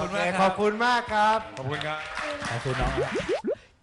คุณโอมากเคครับขอบคุณมากครับ ขอบคุณครับขอบคุณน้องครับ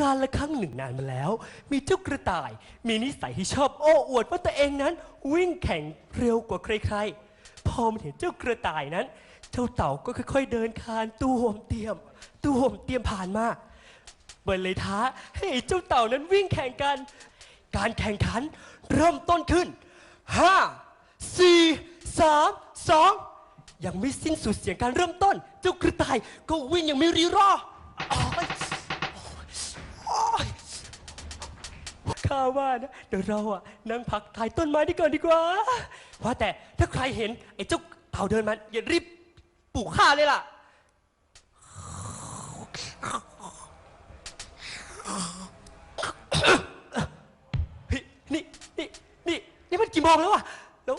การละครั้งหนึ่งนานมาแล้ว มีเจ้ากระต่าย มีนิสัยที่ชอบโอ้อวดว่าตัวเองนั้น วิ่งแข่งเร็วกว่าใครๆ พอมันเห็นเจ้ากระต่ายนั้น เจ้าเต่าก็ค่อยๆเดินคลานตู้ห่มเตรียม ตู้ห่มเตรียมผ่านมาเบิร์เลยท้าให้ไอ้เจ้าเต่านั้นวิ่งแข่งกัน การแข่งขันเริ่มต้นขึ้น 5 4 3 2 ยังไม่สิ้นสุดเสียงการเริ่มต้น เจ้ากระต่ายก็วิ่งอย่างไม่รีรอโอ๊ยโอ๊ยข้าว่านะเดี๋ยวเราอะนั่งพักถ่ายต้นไม้ดีก่อนดีกว่าว่าแต่ถ้าใครเห็นไอ้เจ้าเต่าเดินมาอย่ารีบปลูกข้าเลยล่ะ นี่นี่นี่นี่มันกี่โมงแล้ววะแล้ว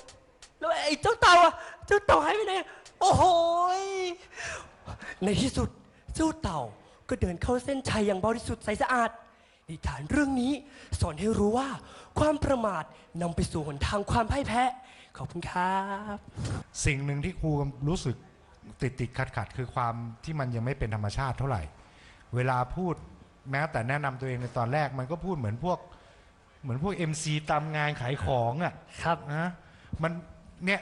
แล้วไอ้เจ้าเต่าอะ เจ้าเต่าหายไปไหนอะโอ้โหยในที่สุดเจ้าเต่าก็เดินเข้าเส้นชัยอย่างบริสุทธิ์ใสสะอาดนิทานเรื่องนี้สอนให้รู้ว่า ความประมาทนำไปสู่หนทางความพ่ายแพ้ขอบคุณครับ สิ่งหนึ่งที่ครูรู้สึกติดติดขัดขัดๆคือความที่มันยังไม่เป็นธรรมชาติเท่าไหร่ เวลาพูดแม้แต่แนะนำตัวเองในตอนแรกมันก็พูดเหมือนพวก เหมือนพวก MC ตามงานขายของอะครับนะมันเนี่ย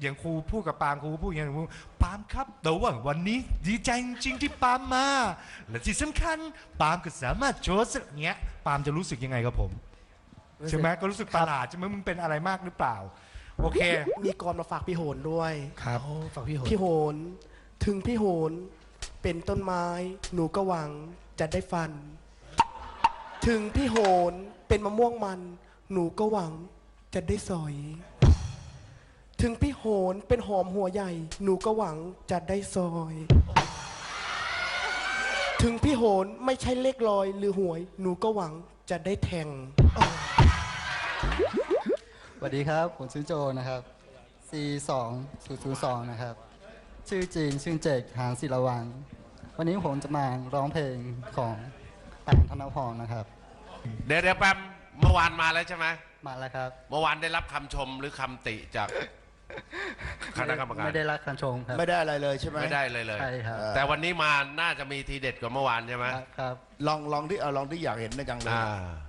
อย่างครูพูดกับปาล์มครูพูดอย่างนี้ครูปาล์มครับแต่ว่าวันนี้ดีใจจริงๆที่ปาล์มมา และที่สำคัญปาล์มก็สามารถโชว์สักเงี้ยปาล์มจะรู้สึกยังไงกับผมใช่ไหมก็รู้สึกประหลาดใช่ไหมมึงเป็นอะไรมากหรือเปล่า โอเค มีกรมาฝากพี่โหนด้วยครับฝากพี่โหพี่โหนถึงพี่โหนเป็นต้นไม้ หนูก็หวังจะได้ฟัน ถึงพี่โหนเป็นมะม่วงมัน หนูก็หวังจะได้สอย ถึงพี่โหนเป็นหอมหัวใหญ่ หนูก็หวังจะได้ซอย ถึงพี่โหนไม่ใช่เลขลอยหรือหวย หนูก็หวังจะได้แทง สวัสดีครับ ผมชื่อโจนะครับ C 2 0 0 2นะครับ ชื่อจริงชื่อเจกหานศิลวัง วันนี้ผมจะมาร้องเพลงของต่างธนพรนะครับ เดี๋ยวเดี๋ยวแป๊บเมื่อวานมาแล้วใช่ไหมมาแล้วครับ เมื่อวานได้รับคำชมหรือคำติจาก คณะกรรมการ ไม่ได้รับคำชมครับไม่ได้อะไรเลยใช่ไหม ไม่ได้เลยเลย ใช่ครับ แต่วันนี้มาน่าจะมีทีเด็ดกว่าเมื่อวานใช่ไหมครับลองลองที่เอาลองที่อยากเห็นนะจังเลยอ่า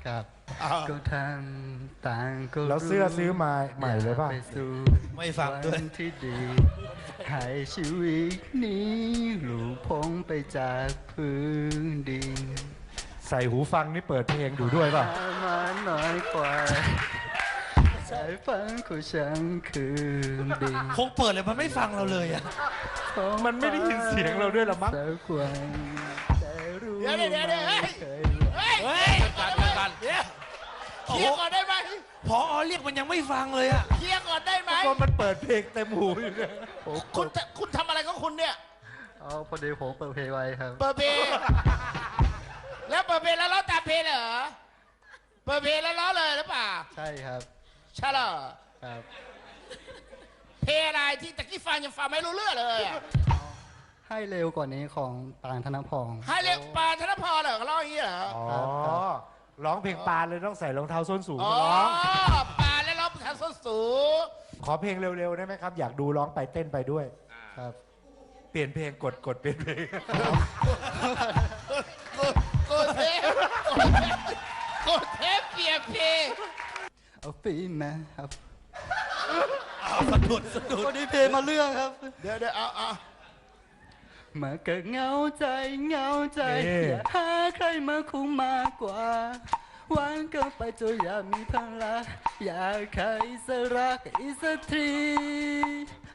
ครับอ้าว ก็ทำต่างก็แล้วเสื้อซื้อมาใหม่เลยป่ะ ไปสู่ไม่ฟังด้วย นที่ดีให้ชีวิตนี้หลุดพ้นไปจากพื้นดินใส่หูฟังนี่เปิดเพลงดูด้วยป่ะ มาน้อยกว่า สายฟังของฉันคือดินคงเปิดเลยมันไม่ฟังเราเลยอะมันไม่ได้ยินเสียงเราด้วยหรอมั้งสักวันแต่รู้เดี๋ยวเดี๋ยวเดี๋ยวเดี๋ยวเฮ้ยเคยเฮ้ยเฮ้ยกันกันกันเดี๋ยวเคลียร์ก่อนได้ไหมพอเรียกมันยังไม่ฟังเลยอะเคลียร์ก่อนได้ไหมก็มันเปิดเพลงเต็มหูอยู่เนี่ยผมคุณจะคุณทำอะไรของคุณเนี่ยอ๋อพอดีผมเปิดเพลงไว้ครับ เปิดเพลงแล้วเปิดเพลงแล้วร้องตามเพลงเหรอ เปิดเพลงแล้วร้องเลยหรือเปล่า ใช่ครับ ใช่เหรอครับ เพลงอะไรที่ตะกี้ฟังยังฟังไม่รู้เรื่องเลยอะให้เร็วกว่านี้ของปางธนพรให้เรียกปานธนพรเหรอร้องอย่างนี้เหรอ อ๋อครับร้องเพลงปานเลยต้องใส่รองเท้าส้นสูงอ๋อมาร้อง ปานแล้วร้องทางส้นสูงขอเพลงเร็วๆได้ไหมครับ อยากดูร้องไปเต้นไปด้วย ครับ เปลี่ยนเพลงกดกดเปลี่ยนเพลง กูกูเทปกูเทปเปลี่ยนเพลง เอาฟีมาครับสะดุดสะดุดวันนี้เพลงมาเรื่องครับ เดี๋ยวเดี๋ยวเอาเอามาเกิดเหงาใจเหงาใจนี่อยากหาใครมาคุ้มมากกว่าวันเกินไปจนอยากมีพลังอยากใครสรักอีกสักที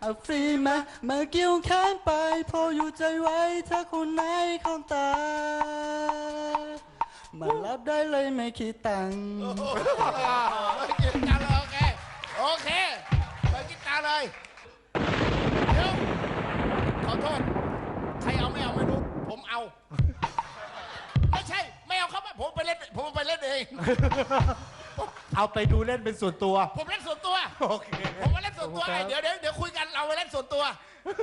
เอาฟรีมามาเกี่ยวแขนไปพออยู่ใจไว้ถ้าคนไหนของตา มารับได้เลยไม่คิดตังค์ไปกินตังเลยโอเค โอเคไปกินตังเลย เดี๋ยว ขอโทษ ใครเอาไม่เอาไม่รู้ ผมเอา ไม่ใช่ ไม่เอาเขามาผมไปเล่น ผมไปเล่นเอง เอาไปดูเล่นเป็นส่วนตัว ผมเล่นส่วนตัว โอเค ผมมาเล่นส่วนตัวไงเดี๋ยวเดี๋ยวเดี๋ยวคุยกันเราไปเล่นส่วนตัว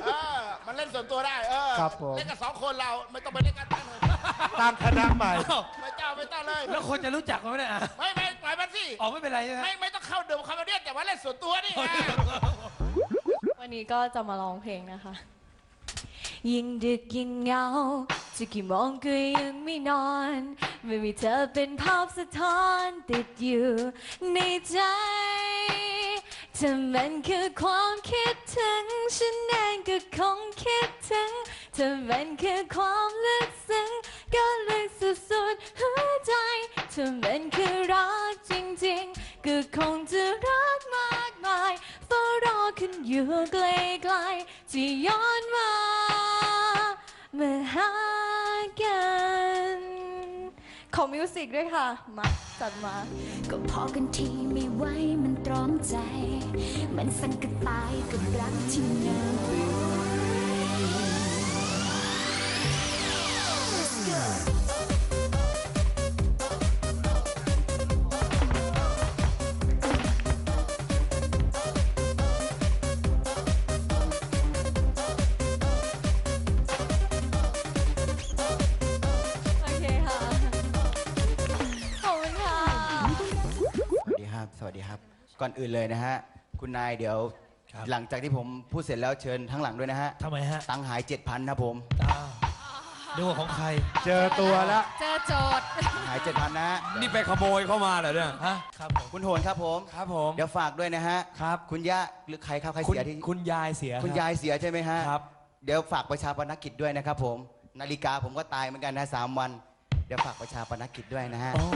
เออมันเล่นส่วนตัวได้ เออครับผม เล่นกันสองคนเราไม่ต้องไปเล่นกันตั้งเลยตั้งคณะใหม่ ไม่ต้องไม่ต้องเลย แล้วคนจะรู้จักมันไหมเนี่ยอะไม่ไม่ปล่อยมันสิ ออกไม่เป็นไรใช่ไหม ไม่ไม่ต้องเข้าเดิมคำเรียกแต่ว่าเล่นส่วนตัวนี่ไงวันนี้ก็จะมาร้องเพลงนะคะ ยิ่งดึกยิ่งเหงา จะกี่โมงก็ยังไม่นอน ไม่มีเธอเป็นภาพสะท้อนติดอยู่ในใจเธอมันคือความคิดถึงฉันเอง ก็คงคิดถึงเธอมันแค่ความลึกซึ้งก็ลึกสุดหัวใจเธอเป็นคือรักจริงๆก็คงจะรักมากมายเฝ้ารอคุณอยู่ไกลๆจะย้อนมาเมาหา มิวสิกด้วยค่ะ มาจัดมา ก็พอกันทีไม่ไหวมันตรอมใจ มันสั่นก็ตายกับรักที่น่าเดีครับสวัสดีครับ ก่อนอื่นเลยนะฮะ คุณนายเดี๋ยวหลังจากที่ผมพูดเสร็จแล้วเชิญทั้งหลังด้วยนะฮะ ทำไมฮะตังค์หายเจ็ดพันนะผม อ้าวนึกว่าของใคร เจอตัวแล้ว เจอโจทย์ตังค์หายเจ็ดพันนะฮะ นี่ไปขโมยเข้ามาเหรอเนี่ยฮะ ครับผม คุณโหนครับผม ครับผม เดี๋ยวฝากด้วยนะฮะ ครับ คุณย่าหรือใครครับใครคุณเสียที่ คุณยายเสียคุณรับ ยายเสียใช่ไหมฮะครับ เดี๋ยวฝากประชาปนกิจด้วยนะครับผม นาฬิกาผมก็ตายเหมือนกันนะสามวัน เดี๋ยวฝากประชาปนกิจด้วยนะฮะ โอ้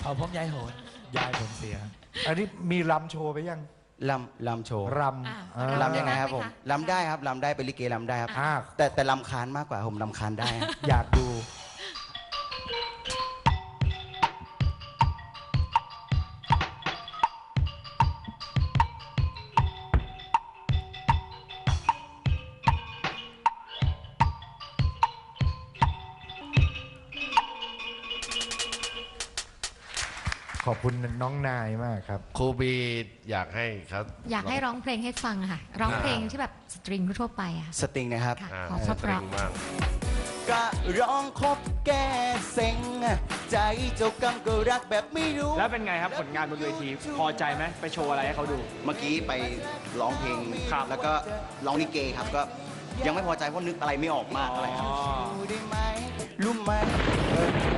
เผาพร้อมยายโหนยายผมเสีย อันนี้มีรำโชว์ไปยังลำลำโชว์รอะำอ่า ลำยังไงครับผมลำได้ครับลำได้เป็นลิเกลำได้ครับ อ่า แต่แต่ลำคาญมากกว่าผมลำคาญได้ฮะอยากดู คุณน้องนายมากครับ ครูบีอยากให้เขาอยากให้ร้องเพลงให้ฟังค่ะ ร้องเพลงที่แบบสตริงทั่วไปอะสตริงนะครับ ค่ะอ่าขอสเพตริราะงมากก็ร้องครบแก้เซ็ง ใจเจ้ากรรมก็รักแบบไม่รู้ แล้วเป็นไงครับผลงานบนเวทีพอใจไหมไปโชว์อะไรให้เขาดู เมื่อกี้ไปร้องเพลงครับ แล้วก็ร้องลิเกครับก็ยังไม่พอใจเพราะนึกอะไรไม่ออกมากอะไรครับอ๋อรู้ได้ไหมรู้ไหมเออ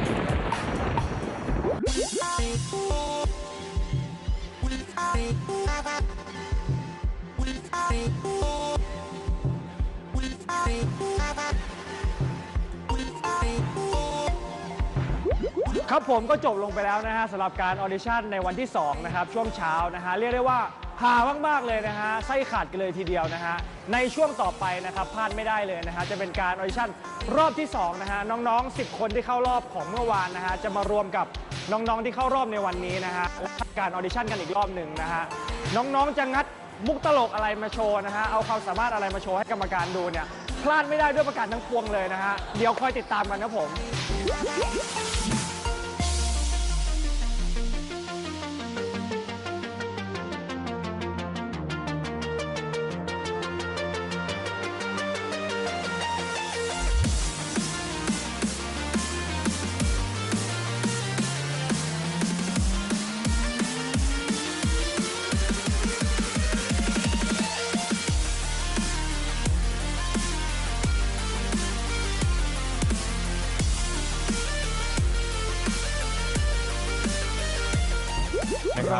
ครับผมก็จบลงไปแล้วนะฮะสำหรับการออดิชั่นในวันที่ 2 นะครับ ช่วงเช้านะฮะเรียกได้ว่าหามาก ๆ เลยนะฮะไส้ขาดกันเลยทีเดียวนะฮะในช่วงต่อไปนะครับพลาดไม่ได้เลยนะฮะจะเป็นการออดิชั่นรอบที่ 2 นะฮะน้อง ๆ 10 คนที่เข้ารอบของเมื่อวานนะฮะจะมารวมกับ น้องๆที่เข้ารอบในวันนี้นะฮะและการออดิชั่นกันอีกรอบหนึ่งนะฮะน้องๆจะงัดมุกตลกอะไรมาโชว์นะฮะเอาความสามารถอะไรมาโชว์ให้กรรมการดูเนี่ยพลาดไม่ได้ด้วยประการทั้งปวงเลยนะฮะเดี๋ยวคอยติดตามกันนะผม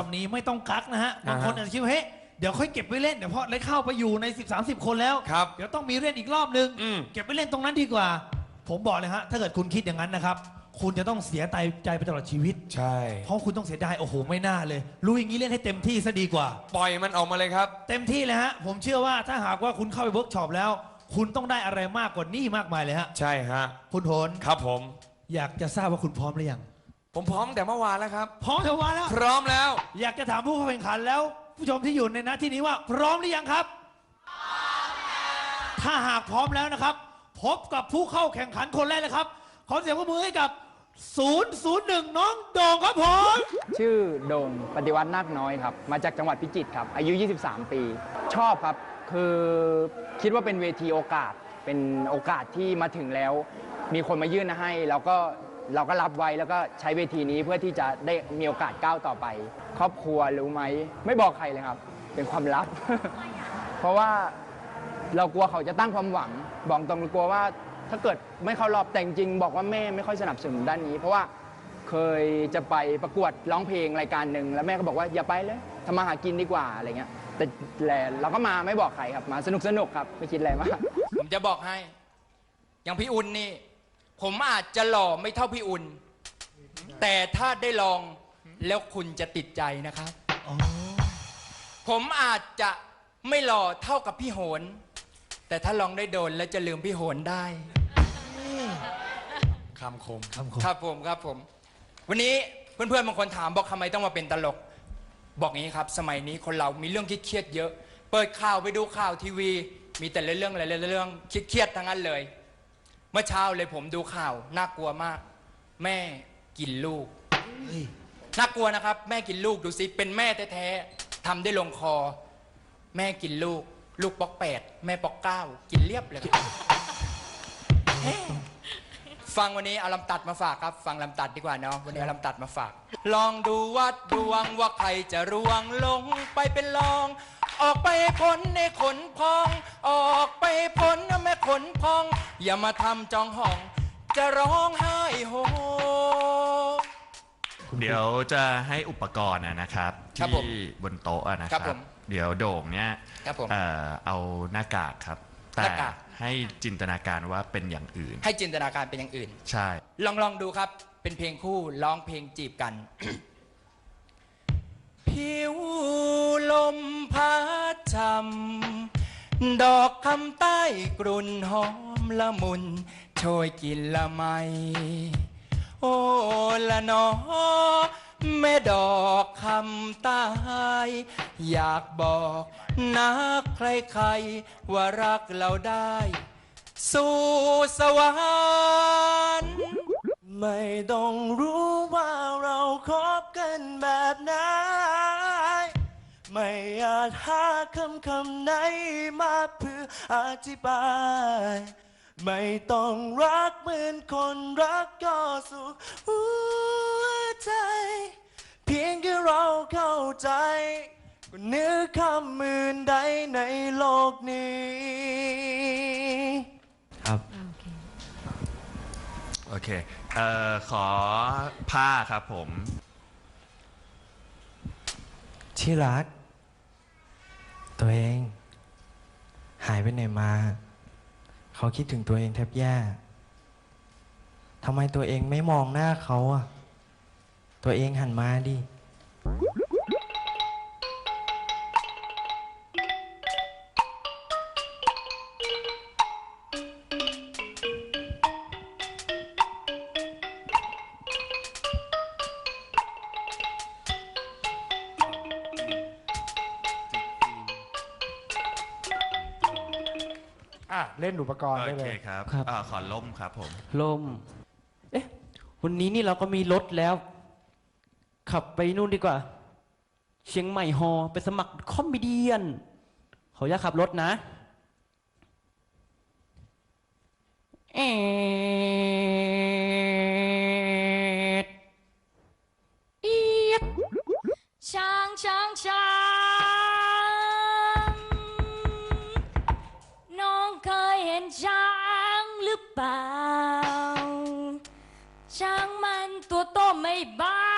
รอบนี้ไม่ต้องกักนะฮะบางคนอาจจะคิดว่าเฮ้ยเดี๋ยวค่อยเก็บไว้เล่นเดี๋ยวพอได้เข้าไปอยู่ใน 10 30 คนแล้ว ครับ เดี๋ยวต้องมีเล่นอีกรอบนึง อืม เก็บไว้เล่นตรงนั้นดีกว่า ผมบอกเลยฮะ ถ้าเกิดคุณคิดอย่างนั้นนะครับ คุณจะต้องเสียใจใจไปตลอดชีวิต ใช่ เพราะคุณต้องเสียดายโอ้โหไม่น่าเลย รู้อย่างนี้เล่นให้เต็มที่ซะดีกว่า ปล่อยมันออกมาเลยครับ เต็มที่เลยฮะ ผมเชื่อว่าถ้าหากว่าคุณเข้าไปเวิร์กช็อปแล้ว คุณต้องได้อะไรมากกว่านี้มากมายเลยฮะ ใช่ฮะ คุณโหนครับผม อยากจะทราบว่าคุณพร้อมหรือยัง ผมพร้อมแต่เมื่อวานแล้วครับ พร้อมทั้งวันแล้ว พร้อมแล้ว อยากจะถามผู้เข้าแข่งขันแล้ว ผู้ชมที่อยู่ในหน้าที่นี้ว่า พร้อมหรือยังครับ ถ้าหากพร้อมแล้วนะครับ พบกับผู้เข้าแข่งขันคนแรกเลยครับ ขอเสียงปรบมือให้กับ 001 น้องโด่งครับผม ชื่อโด่งปฏิวัตินาคน้อยครับ มาจากจังหวัดพิจิตรครับ อายุ 23 ปี ชอบครับ คือคิดว่าเป็นเวทีโอกาส เป็นโอกาสที่มาถึงแล้ว มีคนมายื่นให้เราก็ เราก็รับไว้แล้วก็ใช้เวทีนี้เพื่อที่จะได้มีโอกาสก้าวต่อไป ครอบครัวรู้ไหม ไม่บอกใครเลยครับ เป็นความลับ เพราะว่าเรากลัวเขาจะตั้งความหวัง บอกตรงกลัวว่าถ้าเกิดไม่เข้ารอบแต่จริงบอกว่าแม่ไม่ค่อยสนับสนุนด้านนี้ เพราะว่าเคยจะไปประกวดร้องเพลงรายการหนึ่งแล้วแม่ก็บอกว่าอย่าไปเลยทำมาหากินดีกว่าอะไรเงี้ยแต่แหละเราก็มาไม่บอกใครครับมาสนุกสนุกครับไม่คิดอะไรมากผมจะบอกให้ อย่างพี่อุ่นนี่ ผมอาจจะหล่อไม่เท่าพี่อุ่น แต่ถ้าได้ลองแล้วคุณจะติดใจนะครับ ผมอาจจะไม่หล่อเท่ากับพี่โหน แต่ถ้าลองได้โดนแล้วจะลืมพี่โหนได้ คำคมครับผมครับผม วันนี้เพื่อนๆบางคนถามบอกทำไมต้องมาเป็นตลก บอกงี้ครับ สมัยนี้คนเรามีเรื่องเครียดๆเยอะ เปิดข่าวไปดูข่าวทีวี มีแต่เรื่องอะไรเรื่องเครียดๆทั้งนั้นเลย เมื่อเช้าเลยผมดูข่าวน่ากลัวมาก แม่กินลูกน่ากลัวนะครับ แม่กินลูกดูสิเป็นแม่แท้ๆทำได้ลงคอ แม่กินลูก ลูกปอกแปดแม่ปอกเก้ากินเรียบเลยฟังวันนี้เอาลำตัดมาฝากครับ ฟังลำตัดดีกว่าเนาะวันนี้เอาลำตัดมาฝาก ลองดูวัดดวงว่าใครจะร่วงลงไปเป็นรอง ออกไปพ้นในขนพอง ออกไปพ้นนะแม่ขนพอง อย่ามาทำจองห้อง จะร้องไห้โฮ เดี๋ยวจะให้อุปกรณ์อะนะครับครับผมที่บนโต๊ะอะนะคครัรับบผมเดี๋ยวโด่งเนี่ยครับผมเอ่อเอาหน้ากากครับ หแต่น้ากาก ให้จินตนาการว่าเป็นอย่างอื่น ให้จินตนาการเป็นอย่างอื่น ใช่ ลองลองดูครับ เป็นเพลงคู่ร้องเพลงจีบกัน ผิวลมพัดชำดอกคำใต้กรุ่นหอมละมุนโชยกลินละไม โอ้ละนอแม่ดอกคำใต้อยากบอกนักใครๆ ว่ารักเราได้ สู่สวรรค์ ไม่ต้องรู้ว่าเราคบกันแบบไหน ไม่อาจหาคำคำไหนมาเพื่ออธิบาย ไม่ต้องรักเหมือนคนรักก็สุขหัวใจ เพียงแค่เราเข้าใจก็เหนื้อคำมื่นใดในโลกนี้ ครับ โอเคเอ่อขอผ้าครับผม ที่รัก ตัวเอง หายไปไหนมา เขาคิดถึงตัวเองแทบแย่ทำไมตัวเองไม่มองหน้าเขาอะ ตัวเองหันมาดิ เล่นอุปกรณ์โอได้เคเลยครับครับเอ่อขอล่มครับผม ลม เอ๊ะ วันนี้นี่เราก็มีรถแล้ว ขับไปนู่นดีกว่า เชียงใหม่ฮอไปสมัครคอมเมเดียนเขาอยากขับรถนะเอ็ดเอียด ช้างช้างช้า ห